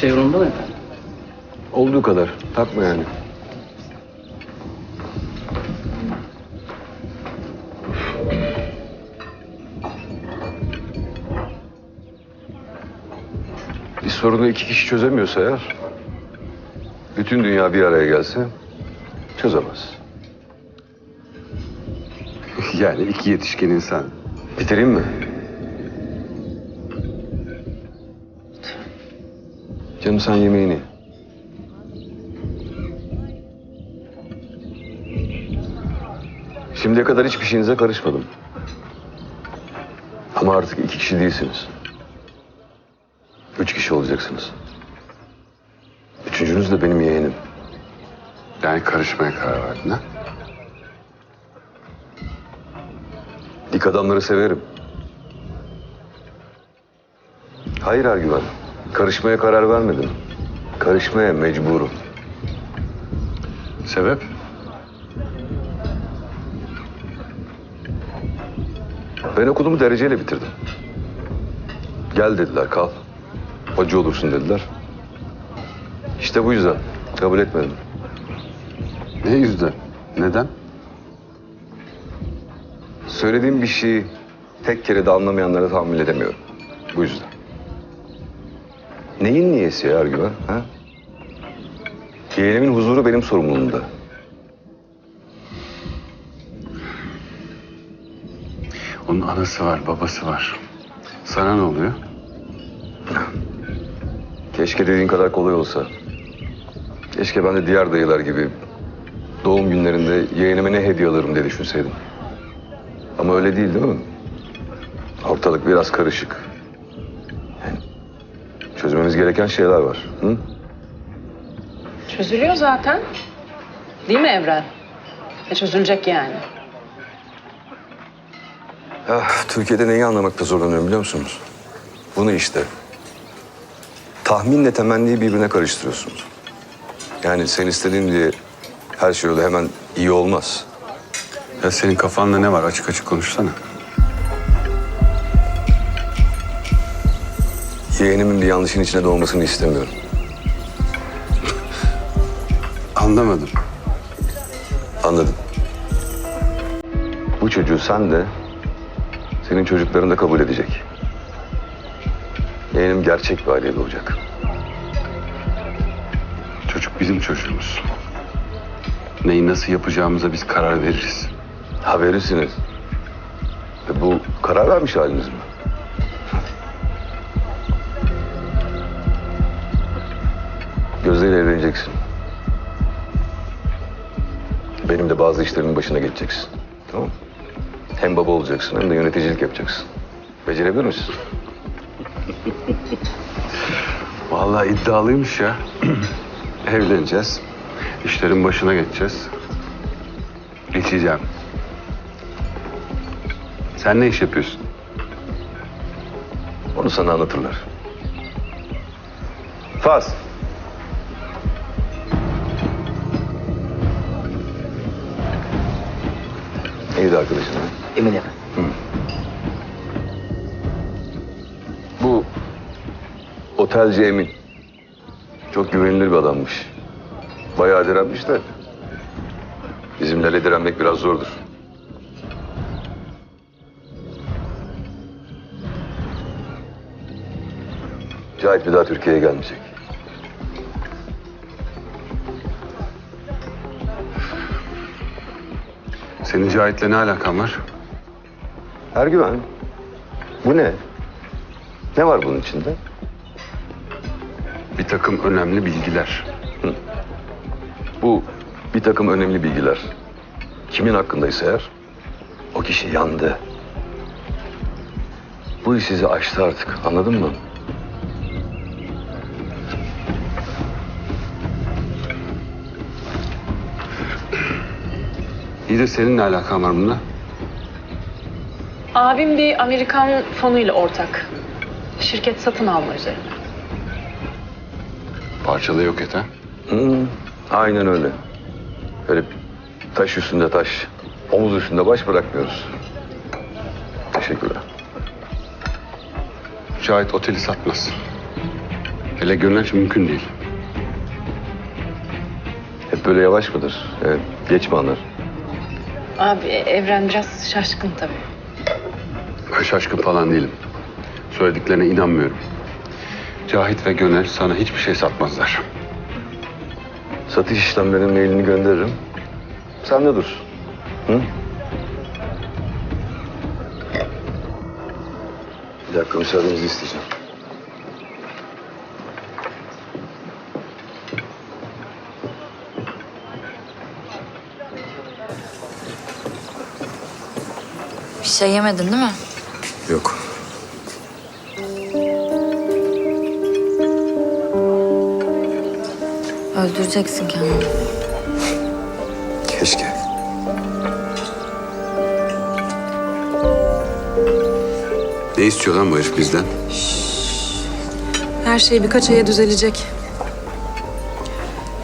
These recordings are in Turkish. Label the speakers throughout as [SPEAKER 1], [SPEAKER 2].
[SPEAKER 1] şey yolunda mı efendim?
[SPEAKER 2] Olduğu kadar. Takma yani. Bir sorunu iki kişi çözemiyorsa eğer... ...bütün dünya bir araya gelse çözemez.
[SPEAKER 3] Yani iki yetişkin insan.
[SPEAKER 2] Bitireyim mi? Canım sen yemeğini. ye. Şimdiye kadar hiçbir şeyinize karışmadım. Ama artık iki kişi değilsiniz. Üç kişi olacaksınız. Üçüncünüz de benim yeğenim.
[SPEAKER 3] Yani karışmaya karar verdin ha?
[SPEAKER 2] Dik adamları severim. Hayır Ergüven. Karışmaya karar vermedim. Karışmaya mecburum.
[SPEAKER 3] Sebep?
[SPEAKER 2] Ben okulumu dereceyle bitirdim. Gel dediler kal. Hoca olursun dediler. İşte bu yüzden kabul etmedim.
[SPEAKER 3] Ne yüzden? Neden?
[SPEAKER 2] Söylediğim bir şeyi tek kere de anlamayanlara tahammül edemiyorum. Bu yüzden. Neyin niyesi ya Ergüven? Ha? Yeğenimin huzuru benim sorumluluğumda.
[SPEAKER 3] Onun anası var, babası var. Sana ne oluyor?
[SPEAKER 2] Keşke dediğin kadar kolay olsa. Keşke ben de diğer dayılar gibi doğum günlerinde yeğenime ne hediye alırım diye düşünseydim. Ama öyle değil değil mi? Ortalık biraz karışık. Gereken şeyler var. Hı?
[SPEAKER 4] Çözülüyor zaten. Değil mi Evren? E çözülecek yani.
[SPEAKER 2] Ah, Türkiye'de neyi anlamakta zorlanıyorum biliyor musunuz? Bunu işte. Tahminle temenniyi birbirine karıştırıyorsunuz. Yani sen istediğin diye her şey öyle hemen iyi olmaz.
[SPEAKER 3] Ya senin kafanda ne var? Açık açık konuşsana.
[SPEAKER 2] Yeğenimin bir yanlışın içine doğmasını istemiyorum.
[SPEAKER 3] Anlamadım.
[SPEAKER 2] Anladım. Bu çocuğu sen de senin çocukların da kabul edecek. Yeğenim gerçek bir aileye doğacak.
[SPEAKER 3] Çocuk bizim çocuğumuz. Neyi nasıl yapacağımıza biz karar veririz.
[SPEAKER 2] Ha verirsiniz. E bu karar vermiş haliniz mi? Gözde'yle evleneceksin. Benim de bazı işlerimin başına geçeceksin. Tamam mı? Hem baba olacaksın hem de yöneticilik yapacaksın. Becerebilir misin?
[SPEAKER 3] Vallahi iddialıymış ya. Evleneceğiz. İşlerin başına geçeceğiz. Geçeceğim. Sen ne iş yapıyorsun?
[SPEAKER 2] Onu sana anlatırlar. Faz. Neydi arkadaşın?
[SPEAKER 1] Emin efendim.
[SPEAKER 2] Bu otelci Emin. Çok güvenilir bir adammış. Bayağı direnmiş de. Bizimlerle direnmek biraz zordur. Cahit bir daha Türkiye'ye gelmeyecek.
[SPEAKER 3] Senin Cahit'le ne alakan var?
[SPEAKER 2] Ergüven, bu ne? Ne var bunun içinde?
[SPEAKER 3] Bir takım önemli bilgiler.
[SPEAKER 2] Bu bir takım önemli bilgiler. Kimin hakkındaysa eğer o kişi yandı. Bu iş sizi aştı artık anladın mı?
[SPEAKER 3] İyi de senin ne alakan var bunda?
[SPEAKER 4] Abim bir Amerikan fonuyla ortak. Şirket satın alma üzerine.
[SPEAKER 3] Parçala yok et ha.
[SPEAKER 2] Hı, aynen öyle. Öyle taş üstünde taş, omuz üstünde baş bırakmıyoruz. Teşekkürler.
[SPEAKER 3] Cahit oteli satmaz. Hele Gönenç mümkün değil.
[SPEAKER 2] Hep böyle yavaş mıdır? Evet, geç mi anlar?
[SPEAKER 4] Abi Evren biraz şaşkın tabii.
[SPEAKER 3] Ben şaşkın falan değilim. Söylediklerine inanmıyorum. Cahit ve Gönenç sana hiçbir şey satmazlar.
[SPEAKER 2] Satış işlemlerinin mailini gönderirim. Sen de dur. Hı? Bir dakika müsaadenizi isteyeceğim.
[SPEAKER 1] Şey yemedin değil mi?
[SPEAKER 2] Yok.
[SPEAKER 1] Öldüreceksin kendini.
[SPEAKER 2] Keşke.
[SPEAKER 3] Ne istiyor lan bu herif bizden?
[SPEAKER 5] Her şey birkaç aya düzelecek.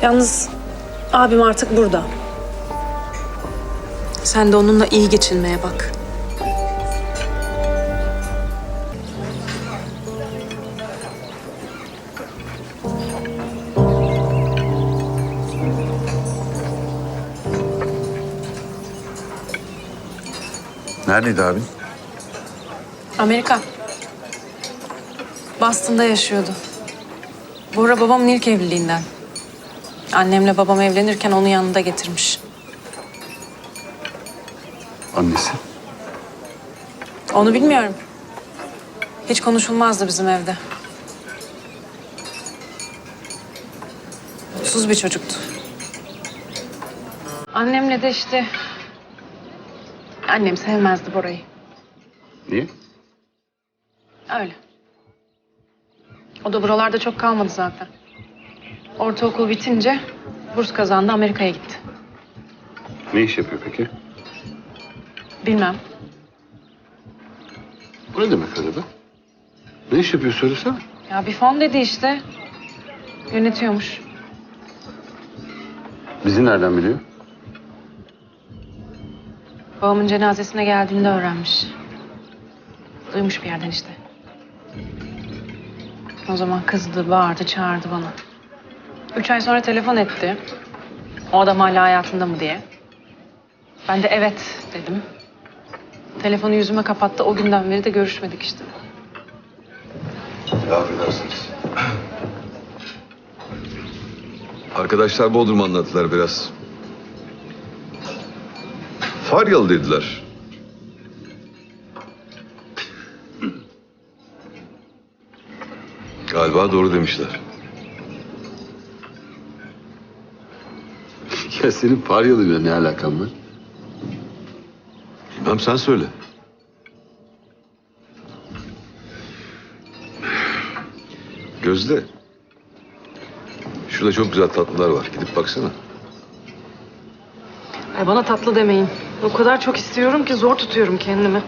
[SPEAKER 5] Yalnız abim artık burada. Sen de onunla iyi geçinmeye bak.
[SPEAKER 3] Neredeydi abin?
[SPEAKER 5] Amerika. Boston'da yaşıyordu. Bora babamın ilk evliliğinden. Annemle babam evlenirken onu yanında getirmiş.
[SPEAKER 3] Annesi.
[SPEAKER 5] Onu bilmiyorum. Hiç konuşulmazdı bizim evde. Mutsuz bir çocuktu. Annemle de işte... Annem sevmezdi Bora'yı.
[SPEAKER 3] Niye?
[SPEAKER 4] Öyle. O da buralarda çok kalmadı zaten. Ortaokul bitince burs kazandı Amerika'ya gitti.
[SPEAKER 3] Ne iş yapıyor peki?
[SPEAKER 4] Bilmem.
[SPEAKER 3] Bu ne demek öyle be? Ne iş yapıyor söylesene.
[SPEAKER 4] Ya bir fon dedi işte. Yönetiyormuş.
[SPEAKER 3] Bizi nereden biliyor?
[SPEAKER 4] Babamın cenazesine geldiğinde öğrenmiş. Duymuş bir yerden işte. O zaman kızdı, bağırdı, çağırdı bana. Üç ay sonra telefon etti. O adam hala hayatında mı diye. Ben de evet dedim. Telefonu yüzüme kapattı. O günden beri de görüşmedik işte.
[SPEAKER 2] Affedersiniz. Arkadaşlar Bodrum anlattılar biraz. Faryalı dediler. Galiba doğru demişler.
[SPEAKER 3] ya senin Faryalı'yla ne alakan var?
[SPEAKER 2] Bilmem sen söyle. Gözde. Şurada çok güzel tatlılar var. Gidip baksana.
[SPEAKER 5] Ay bana tatlı demeyin. O kadar çok istiyorum ki zor tutuyorum kendimi.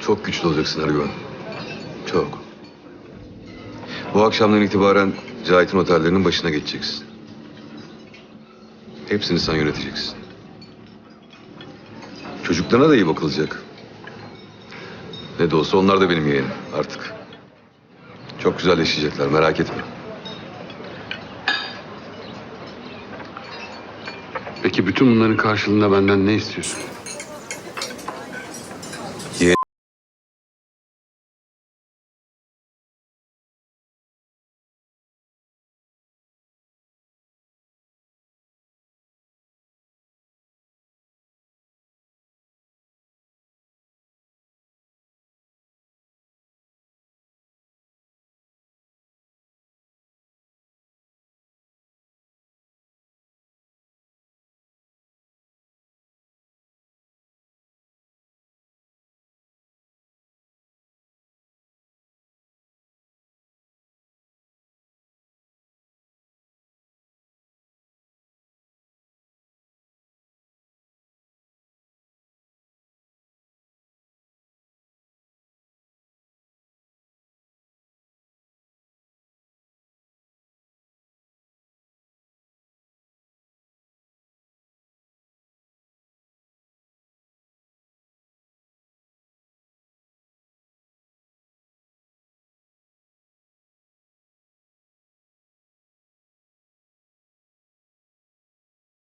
[SPEAKER 2] Çok güçlü olacaksın Ergüven. Çok. Bu akşamdan itibaren Cahit'in otellerinin başına geçeceksin. Hepsini sen yöneteceksin. Çocuklarına da iyi bakılacak. Ne de olsa onlar da benim yeğenim artık. Çok güzel yaşayacaklar merak etme.
[SPEAKER 3] Peki bütün bunların karşılığında benden ne istiyorsun?